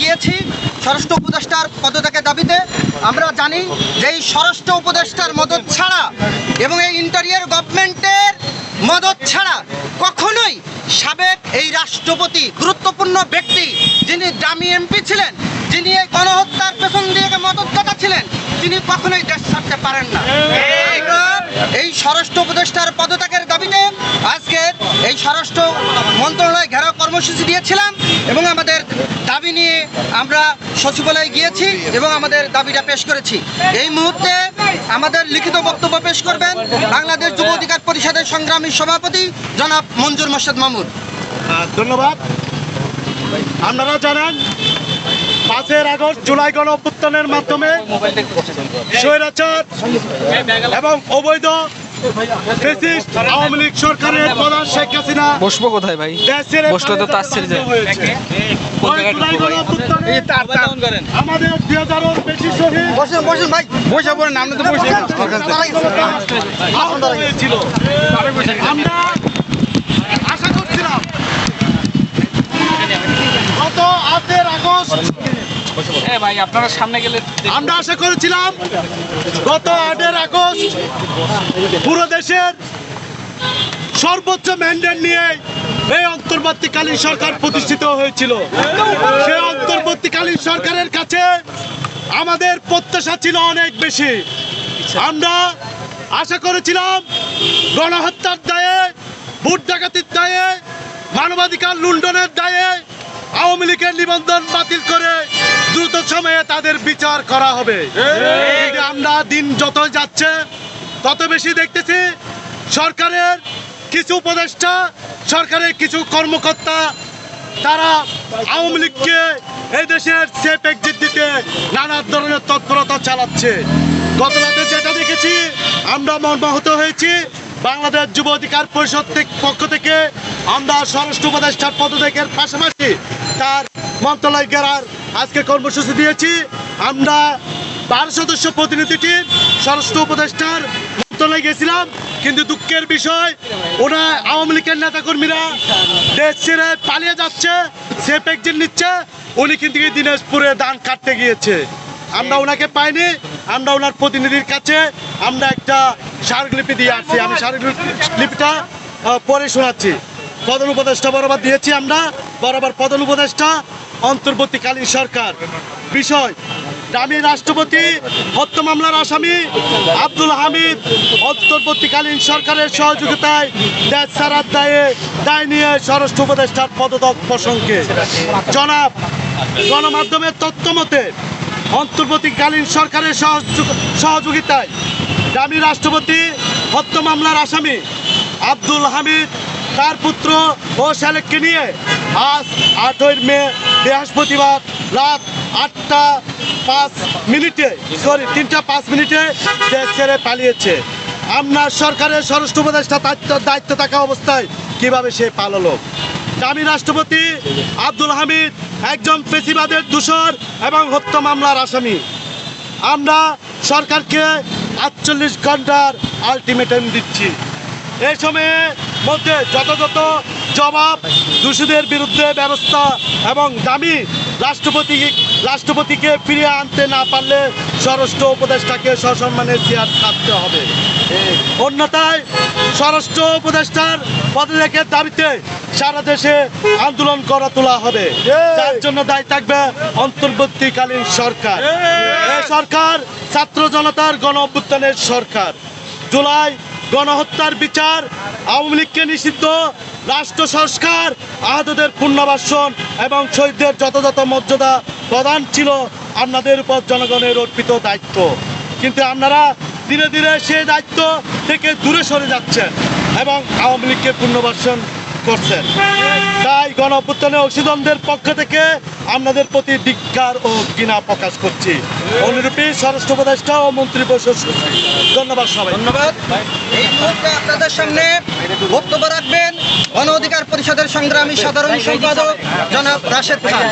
গিয়েছি স্বরাষ্ট্র উপদেষ্টার পদত্যাগের দাবিতে। আমরা জানি যে এই স্বরাষ্ট্র উপদেষ্টার মদত ছাড়া এবং এই ইন্টারিয়ার গভর্নমেন্টের মদত ছাড়া কখনোই সাবেক এই রাষ্ট্রপতি গুরুত্বপূর্ণ ব্যক্তি যিনি দামি এমপি ছিলেন, যিনি এই গণহত্যার পেছন দিয়ে মদতদাতা ছিলেন, তিনি কখনোই দেশ ছাড়তে পারেন না। এই স্বরাষ্ট্র উপদেষ্টার পদত্যাগের দাবিতে আজকে এই স্বরাষ্ট্র মন্ত্রণালয় ঘেরাও কর্মসূচি দিয়েছিলাম এবং আমাদের দাবি নিয়ে আমরা সচিবালয়ে গিয়েছি এবং আমাদের দাবিটা পেশ করেছি। এই মুহূর্তে আমাদের লিখিত বক্তব্য পেশ করবেন বাংলাদেশ যুব অধিকার পরিষদের সংগ্রামী সভাপতি জনাব মঞ্জুর মোর্শেদ মাহমুদ আহ, ধন্যবাদ। আপনারা জানান পাঁচের আগস্ট জুলাই গণ অভ্যুত্থানের মাধ্যমে স্বৈরাচার এবং অবৈধ আওয়ামী লীগ সরকারের প্রধান শেখ হাসিনা। বসবো কোথায় ভাই? দেশের বসলে তো তার ছেড়ে যায়। আমাদের দুই হাজারও বেশি শহীদ। বসুন বসুন ভাই। বসে পড়েন আপনি তো বসে আমরা আশা করছিলাম গত আটের আগস্ট হ্যাঁ ভাই আপনারা সামনে গেলে আমরা আশা করেছিলাম গত আটের আগস্ট পুরো দেশের সর্বোচ্চ ম্যান্ডেট নিয়ে এই অন্তর্বর্তীকালীন সরকার প্রতিষ্ঠিত হয়েছিল। সেই অন্তর্বর্তীকালীন সরকারের কাছে আমাদের প্রত্যাশা ছিল অনেক বেশি। আমরা আশা করেছিলাম গণহত্যার দায়ে ভোট ডাকাতির দায়ে মানবাধিকার লুণ্ঠনের দায়ে আওয়ামী লীগের নিবন্ধন বাতিল করে দ্রুত সময়ে তাদের বিচার করা হবে। আমরা দিন যত যাচ্ছে তত বেশি দেখতেছি সরকারের কিছু উপদেষ্টা, সরকারের কিছু কর্মকর্তা, তারা আওয়ামী লীগকে এই দেশের সেফ এক্সিট দিতে নানা ধরনের তৎপরতা চালাচ্ছে। গত রাতে যেটা দেখেছি, আমরা মর্মাহত হয়েছি। বাংলাদেশ যুব অধিকার পরিষদ পক্ষ থেকে আমরা স্বরাষ্ট্র উপদেষ্টার পদত্যাগের পাশাপাশি তার মন্ত্রণালয় গেরার আজকে কর্মসূচি দিয়েছি। আমরা বারো সদস্য প্রতিনিধি টিম স্বরাষ্ট্র উপদেষ্টার মন্ত্রণালয়ে গেছিলাম কিন্তু দুঃখের বিষয় ওরা আওয়ামী লীগের নেতাকর্মীরা দেশ ছেড়ে পালিয়ে যাচ্ছে সেফ এক্সিট নিচ্ছে, উনি কিন্তু দিনাজপুরে ধান কাটতে গিয়েছে। আমরা ওনাকে পাইনি, আমরা ওনার প্রতিনিধির কাছে আমরা একটা স্মারকলিপি দিয়ে আসছি। আমি স্মারকলিপিটা পরে শোনাচ্ছি। প্রধান উপদেষ্টা বরাবর দিয়েছি আমরা, বরাবর প্রধান উপদেষ্টা, অন্তর্বর্তীকালীন সরকার। বিষয় আমি রাষ্ট্রপতি, হত্যা মামলার আসামি আব্দুল হামিদ, অন্তর্বর্তীকালীন সরকারের সহযোগিতায় দেশ ছাড়ার দায়ে দায় নিয়ে স্বরাষ্ট্র উপদেষ্টার পদত্যাগ প্রসঙ্গে। জনাব, গণমাধ্যমের তথ্য মতে, অন্তর্বর্তীকালীন সরকারের সহযোগ- সহযোগিতায় দামি রাষ্ট্রপতি, হত্যা মামলার আসামি আব্দুল হামিদ, তার পুত্র ও শালেককে নিয়ে আজ আটই মে বৃহস্পতিবার রাত আটটা পাঁচ মিনিটে সরি তিনটা পাঁচ মিনিটে দেশ ছেড়ে পালিয়েছে। আপনার সরকারের স্বরাষ্ট্র উপদেষ্টা দায়িত্ব থাকা অবস্থায় কীভাবে সে পালালো? দামি রাষ্ট্রপতি আব্দুল হামিদ একজন পেশিবাদের দূষর এবং হত্যা মামলার আসামি। আমরা সরকারকে আটচল্লিশ ঘণ্টার আলটিমেটাম দিচ্ছি। এই সময়ে মধ্যে যথাযথ জবাব দোষীদের বিরুদ্ধে ব্যবস্থা এবং দামি রাষ্ট্রপতি রাষ্ট্রপতিকে ফিরিয়ে আনতে না পারলে স্বরাষ্ট্র উপদেষ্টাকে সসম্মানের চেয়ার থাকতে হবে। অন্যথায় স্বরাষ্ট্র উপদেষ্টার পদত্যাগের দাবিতে সারা দেশে আন্দোলন করা তোলা হবে। যার জন্য দায়ী থাকবে অন্তর্বর্তীকালীন সরকার। এই সরকার ছাত্র জনতার গণ অভ্যুত্থানের সরকার। জুলাই গণহত্যার বিচার আওয়ামী লীগকে নিষিদ্ধ। রাষ্ট্র সংস্কার আহতদের পুনর্বাসন এবং শহীদদের যথাযথ মর্যাদা প্রদান ছিল আপনাদের উপর জনগণের অর্পিত দায়িত্ব। কিন্তু আপনারা ধীরে ধীরে সেই দায়িত্ব থেকে দূরে সরে যাচ্ছেন এবং আওয়ামী লীগকে পুনর্বাসন করছেন। তাই গণ অভ্যুত্থানের অংশীদারদের পক্ষ থেকে আপনাদের প্রতি ধিক্কার ও ঘৃণা প্রকাশ করছি। অনুরূপী স্বরাষ্ট্র উপদেষ্টা ও মন্ত্রী পরিষদ ধন্যবাদ সবাই ধন্যবাদ। এই মুহূর্তে আপনাদের সামনে বক্তব্য রাখবেন গণ অধিকার পরিষদের সংগ্রামী সাধারণ সম্পাদক জনাব রাশেদ খান।